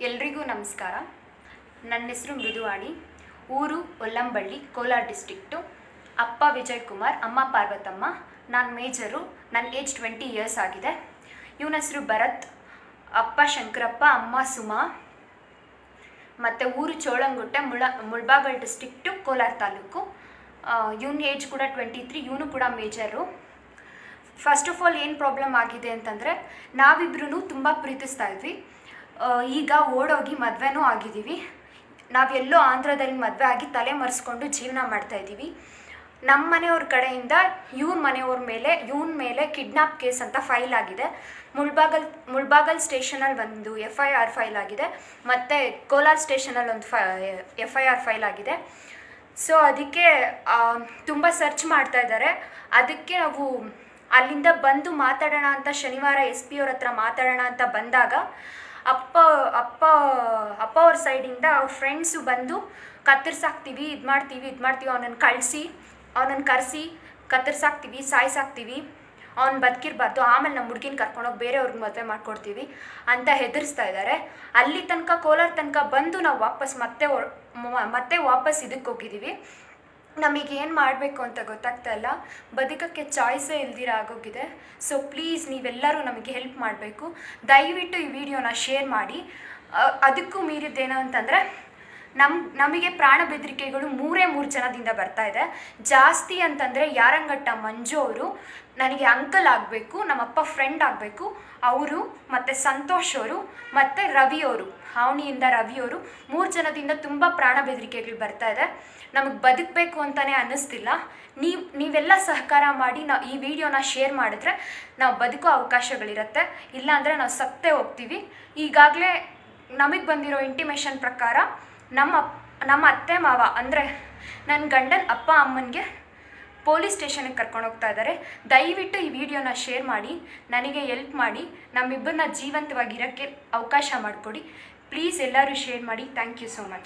ಎಲ್ರಿಗೂ ನಮಸ್ಕಾರ. ನನ್ನ ಹೆಸರು ಮೃದುವಾಣಿ. ಊರು ಒಲ್ಲಂಬಳ್ಳಿ, ಕೋಲಾರ ಡಿಸ್ಟಿಕ್ಟು ಅಪ್ಪ ವಿಜಯ್ ಕುಮಾರ್ ಅಮ್ಮ ಪಾರ್ವತಮ್ಮ. ನಾನು ಮೇಜರು. ನನ್ನ ಏಜ್ ಟ್ವೆಂಟಿ ಇಯರ್ಸ್ ಆಗಿದೆ. ಇವನ ಹೆಸರು ಭರತ್. ಅಪ್ಪ ಶಂಕರಪ್ಪ, ಅಮ್ಮ ಸುಮಾ. ಮತ್ತು ಊರು ಚೋಳಂಗುಟ್ಟೆ, ಮುಳ, ಮುಳ್ಬಾಗಲ್ ಡಿಸ್ಟಿಕ್ಟು ಕೋಲಾರ ತಾಲೂಕು. ಇವನ ಏಜ್ ಕೂಡ ಟ್ವೆಂಟಿ ತ್ರೀ ಇವನು ಕೂಡ ಮೇಜರು. ಫಸ್ಟ್ ಆಫ್ ಆಲ್ ಏನು ಪ್ರಾಬ್ಲಮ್ ಆಗಿದೆ ಅಂತಂದರೆ ನಾವಿಬ್ರು ತುಂಬ ಪ್ರೀತಿಸ್ತಾ ಇದ್ವಿ. ಈಗ ಓಡೋಗಿ ಮದುವೆನೂ ಆಗಿದ್ದೀವಿ. ನಾವೆಲ್ಲೋ ಆಂಧ್ರದಲ್ಲಿ ಮದುವೆ ಆಗಿ ತಲೆ ಮರೆಸ್ಕೊಂಡು ಜೀವನ ಮಾಡ್ತಾ ಇದ್ದೀವಿ. ನಮ್ಮ ಮನೆಯವ್ರ ಕಡೆಯಿಂದ ಇವ್ರ ಮನೆಯವ್ರ ಮೇಲೆ, ಇವನ ಮೇಲೆ ಕಿಡ್ನಾಪ್ ಕೇಸ್ ಅಂತ ಫೈಲ್ ಆಗಿದೆ. ಮುಳ್ಬಾಗಲ್ ಮುಳ್ಬಾಗಲ್ ಸ್ಟೇಷನಲ್ಲಿ ಒಂದು ಎಫ್ ಐ ಆರ್ ಫೈಲ್ ಆಗಿದೆ. ಮತ್ತು ಕೋಲಾರ್ ಸ್ಟೇಷನಲ್ಲಿ ಒಂದು ಫೈ, ಎಫ್ ಐ ಆರ್ ಫೈಲ್ ಆಗಿದೆ. ಸೊ ಅದಕ್ಕೆ ತುಂಬ ಸರ್ಚ್ ಮಾಡ್ತಾ ಇದ್ದಾರೆ. ಅದಕ್ಕೆ ನಾವು ಅಲ್ಲಿಂದ ಬಂದು ಮಾತಾಡೋಣ ಅಂತ ಶನಿವಾರ ಎಸ್ ಪಿ ಅವ್ರ ಹತ್ರ ಮಾತಾಡೋಣ ಅಂತ ಬಂದಾಗ ಅಪ್ಪ ಅಪ್ಪ ಅಪ್ಪ ಅವ್ರ ಸೈಡಿಂದ ಅವ್ರ ಫ್ರೆಂಡ್ಸು ಬಂದು ಕತ್ತರಿಸಾಕ್ತೀವಿ, ಇದು ಮಾಡ್ತೀವಿ ಇದು ಮಾಡ್ತೀವಿ, ಅವನನ್ನು ಕಳಿಸಿ, ಅವನನ್ನು ಕರೆಸಿ ಕತ್ತರಿಸಾಕ್ತೀವಿ, ಸಾಯಿಸಾಕ್ತೀವಿ. ಅವ್ನು ಬದುಕಿರ್ಬಾರ್ದು, ಆಮೇಲೆ ನಮ್ಮ ಹುಡುಗಿನ ಕರ್ಕೊಂಡೋಗಿ ಬೇರೆಯವ್ರಿಗೆ ಮದುವೆ ಮಾಡ್ಕೊಡ್ತೀವಿ ಅಂತ ಹೆದರಿಸ್ತಾ ಇದ್ದಾರೆ ಅಲ್ಲಿ ತನಕ, ಕೋಲಾರ ತನಕ ಬಂದು ನಾವು ವಾಪಸ್ ಮತ್ತೆ ಮತ್ತೆ ವಾಪಸ್ ಇದಕ್ಕೆ ಹೋಗಿದ್ದೀವಿ ನಮಗೆ ಏನು ಮಾಡಬೇಕು ಅಂತ ಗೊತ್ತಾಗ್ತಾ ಇಲ್ಲ. ಬದುಕಕ್ಕೆ ಚಾಯ್ಸೇ ಇಲ್ದಿರ ಆಗೋಗಿದೆ. ಸೊ ಪ್ಲೀಸ್ ನೀವೆಲ್ಲರೂ ನಮಗೆ ಹೆಲ್ಪ್ ಮಾಡಬೇಕು. ದಯವಿಟ್ಟು ಈ ವಿಡಿಯೋನ ಶೇರ್ ಮಾಡಿ. ಅದಕ್ಕೂ ಮೀರಿದ್ದೇನು ಅಂತಂದರೆ ನಮ್ಮ ನಮಗೆ ಪ್ರಾಣ ಬೆದರಿಕೆಗಳು ಮೂರೇ ಮೂರು ಜನದಿಂದ ಬರ್ತಾ ಇದೆ. ಜಾಸ್ತಿ ಅಂತಂದರೆ ಯಾರಂಗಟ್ಟ ಮಂಜು ಅವರು ನನಗೆ ಅಂಕಲ್ ಆಗಬೇಕು, ನಮ್ಮಪ್ಪ ಫ್ರೆಂಡ್ ಆಗಬೇಕು, ಅವರು ಮತ್ತು ಸಂತೋಷ್ ಅವರು, ಮತ್ತು ರವಿ ಅವರು, ಹಾವಣಿಯಿಂದ ರವಿ ಅವರು ಮೂರು ಜನದಿಂದ ತುಂಬ ಪ್ರಾಣ ಬೆದರಿಕೆಗಳು ಬರ್ತಾ ಇದೆ. ನಮಗೆ ಬದುಕಬೇಕು ಅಂತಲೇ ಅನ್ನಿಸ್ತಿಲ್ಲ. ನೀವು, ನೀವೆಲ್ಲ ಸಹಕಾರ ಮಾಡಿ ನಾವು ಈ ವಿಡಿಯೋನ ಶೇರ್ ಮಾಡಿದ್ರೆ ನಾವು ಬದುಕೋ ಅವಕಾಶಗಳಿರುತ್ತೆ. ಇಲ್ಲಾಂದರೆ ನಾವು ಸತ್ತೇ ಹೋಗ್ತೀವಿ. ಈಗಾಗಲೇ ನಮಗೆ ಬಂದಿರೋ ಇಂಟಿಮೇಷನ್ ಪ್ರಕಾರ ನಮ್ಮ ನಮ್ಮ ಅತ್ತೆ ಮಾವ ಅಂದರೆ ನನ್ನ ಗಂಡನ ಅಪ್ಪ ಅಮ್ಮನಿಗೆ ಪೊಲೀಸ್ ಸ್ಟೇಷನ್ಗೆ ಕರ್ಕೊಂಡು ಹೋಗ್ತಾ ಇದ್ದಾರೆ ದಯವಿಟ್ಟು ಈ ವಿಡಿಯೋನ ಶೇರ್ ಮಾಡಿ, ನನಗೆ ಎಲ್ಪ್ ಮಾಡಿ, ನಮ್ಮಿಬ್ಬರನ್ನ ಜೀವಂತವಾಗಿರೋಕ್ಕೆ ಅವಕಾಶ ಮಾಡಿಕೊಡಿ. ಪ್ಲೀಸ್ ಎಲ್ಲರೂ ಶೇರ್ ಮಾಡಿ. Thank you so much